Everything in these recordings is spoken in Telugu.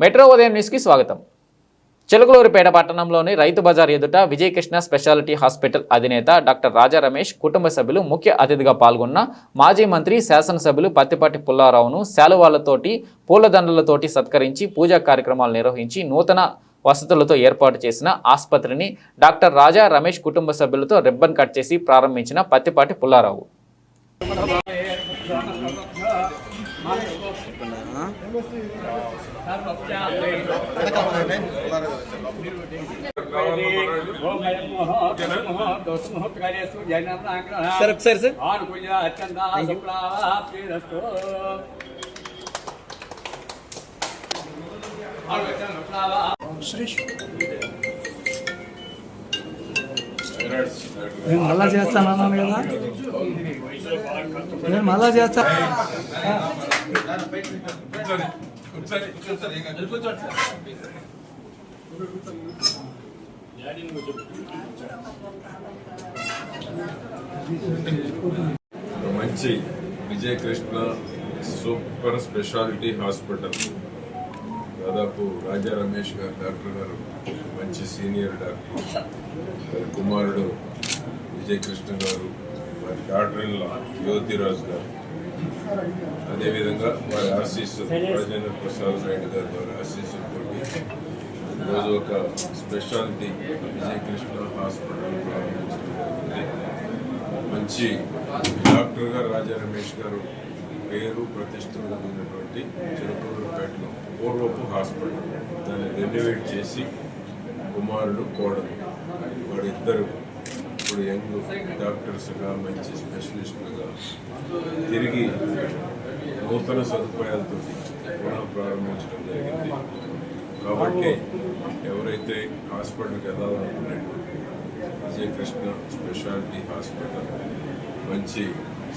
మెట్రో ఉదయం న్యూస్కి స్వాగతం. చిలకలూరిపేట పట్టణంలోని రైతు బజార్ ఎదుట విజయకృష్ణ స్పెషాలిటీ హాస్పిటల్ అధినేత డాక్టర్ రాజా రమేష్ కుటుంబ సభ్యులు ముఖ్య అతిథిగా పాల్గొన్న మాజీ మంత్రి శాసనసభ్యులు పత్తిపాటి పుల్లారావును శాలువాలతోటి పూలదండలతోటి సత్కరించి పూజా కార్యక్రమాలు నిర్వహించి నూతన వసతులతో ఏర్పాటు చేసిన ఆసుపత్రిని డాక్టర్ రాజా రమేష్ కుటుంబ సభ్యులతో రిబ్బన్ కట్ చేసి ప్రారంభించిన పత్తిపాటి పుల్లారావు. సార్ ఒకసారి సార్. నేను మళ్ళా చేస్తాను అన్నాను కదా? నేను మళ్ళా చేస్తా ఒక మంచి విజయకృష్ణ సూపర్ స్పెషాలిటీ హాస్పిటల్. దాదాపు రాజా రమేష్ గారు డాక్టర్ గారు మంచి సీనియర్ డాక్టర్. కుమారుడు విజయకృష్ణ గారు వారి డాక్టర్ ఇన్ లా జ్యోతిరాజ్ గారు. అదేవిధంగా వారి ఆశీస్సు రాజేంద్ర ప్రసాద్ రెడ్డి గారి వారి ఆశీస్సులతో ఈరోజు ఒక స్పెషాలిటీ విజయకృష్ణ హాస్పిటల్ మంచి డాక్టర్ గారు రాజా రమేష్ గారు పేరు ప్రతిష్టలు కలిగినటువంటి చిరుకూరుపేటలో పూర్వపు హాస్పిటల్. దాన్ని రెన్యువేట్ చేసి కుమారుడు కోడలు. వాడిద్దరు ఇప్పుడు యంగ్ డాక్టర్స్గా మంచి స్పెషలిస్టులుగా తిరిగి నూతన సదుపాయాలతో పునః ప్రారంభించడం జరిగింది. కాబట్టి ఎవరైతే హాస్పిటల్కి వెళ్ళాలనుకునేటువంటి విజయకృష్ణ స్పెషాలిటీ హాస్పిటల్ మంచి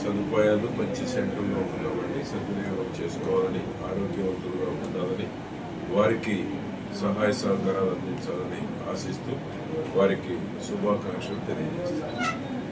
సదుపాయాలు మంచి సెంటర్లో ఉన్నామని సద్వినియోగం చేసుకోవాలని ఆరోగ్యవంతులుగా ఉండాలని వారికి సహాయ సహకారాలు అందించాలని ఆశిస్తూ వారికి శుభాకాంక్షలు తెలియజేస్తాను.